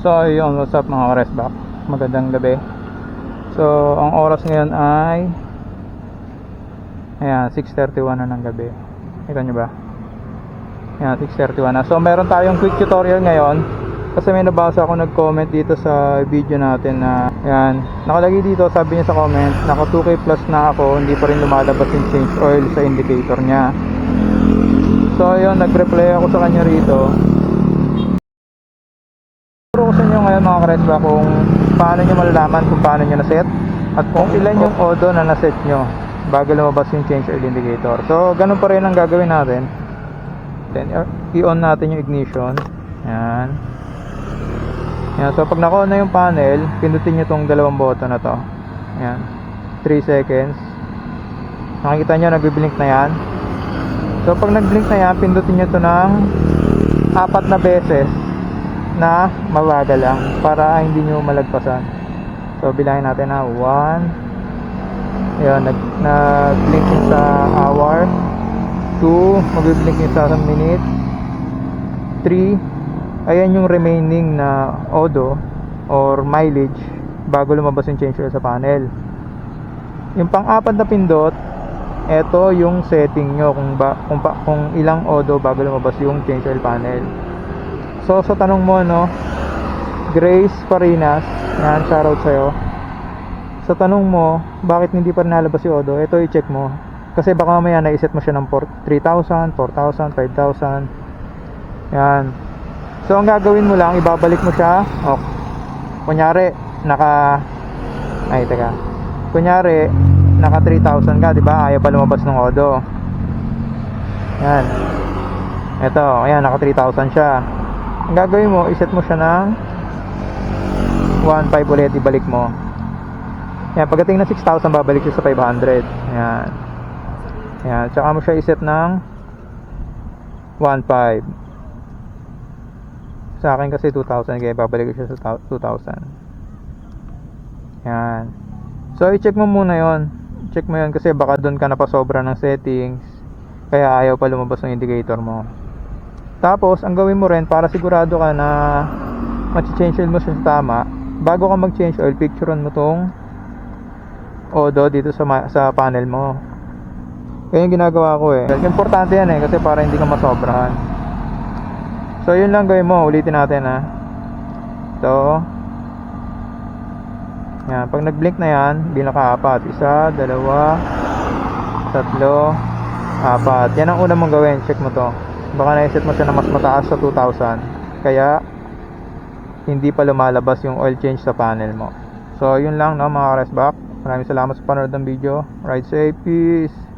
So yun, what's up mga resback Magandang gabi. So ang oras ngayon ay Ayan, 6.31 na ng gabi. Kita nyo ba? Ayan, 6.31 na. So meron tayong quick tutorial ngayon. Kasi may nabasa ako nag-comment dito sa video natin na Ayan, nakalagay dito sabi niya sa comment Naka 2K plus na ako Hindi pa rin lumalabas yung change oil sa indicator niya. So yun, nag-reply ako sa kanya rito ko sa inyo ngayon mga karesba kung paano nyo malalaman kung paano nyo na-set at kung ilan yung odo na na-set nyo bago lumabas yung change oil indicator. So, ganun pa rin ang gagawin natin. Then, uh, i-on natin yung ignition. Yan. Yan. So, pag naka-on na yung panel, pindutin nyo tong dalawang button na to. Yan. 3 seconds. Nakikita nyo, nagbiblink na yan. So, pag nag-blink na yan, pindutin nyo to ng apat na beses na mabagal lang para hindi nyo malagpasan. So bilangin natin na 1 yun nag, nag-blink sa hour. 2 mag-blink sa minute. 3 ayan yung remaining na odo or mileage bago lumabas yung change oil sa panel. Yung pang-apat na pindot eto yung setting nyo kung, ba, kung, pa, kung ilang odo bago lumabas yung change oil panel So sa tanong mo no, Grace Parinas, yan shoutout sa'yo. Sa tanong mo, bakit hindi pa nalabas yung Odo? Ito i-check mo. Kasi baka mamaya naiset mo siya ng 3,000, 4,000, 5,000. Yan. So ang gagawin mo lang, ibabalik mo siya. O, kunyari, naka... Ay, teka. Kunyari, naka 3,000 ka, di ba? Ayaw pa lumabas ng Odo. Yan. Ito, ayan, naka 3,000 siya ang gagawin mo, iset mo siya ng 1.5 ulit, ibalik mo. Yan, pagdating ng 6,000, babalik siya sa 500. Yan. Yan, tsaka mo siya iset ng 1.5. Sa akin kasi 2,000, kaya babalik siya sa 2,000. Yan. So, i-check mo muna yon Check mo yon kasi baka doon ka napasobra ng settings. Kaya ayaw pa lumabas ng indicator mo. Tapos, ang gawin mo rin para sigurado ka na mag-change oil mo siya sa tama, bago ka mag-change oil, picturean mo tong odo dito sa sa panel mo. Kaya yung ginagawa ko eh. Importante yan eh kasi para hindi ka masobrahan. So, yun lang gawin mo. Ulitin natin ha. So, yan. Pag nag-blink na yan, bilang ka apat. Isa, dalawa, tatlo, apat. Yan ang una mong gawin. Check mo to baka na-set mo siya na mas mataas sa 2,000 kaya hindi pa lumalabas yung oil change sa panel mo. So yun lang no mga resback maraming salamat sa panonood ng video. Ride safe. Peace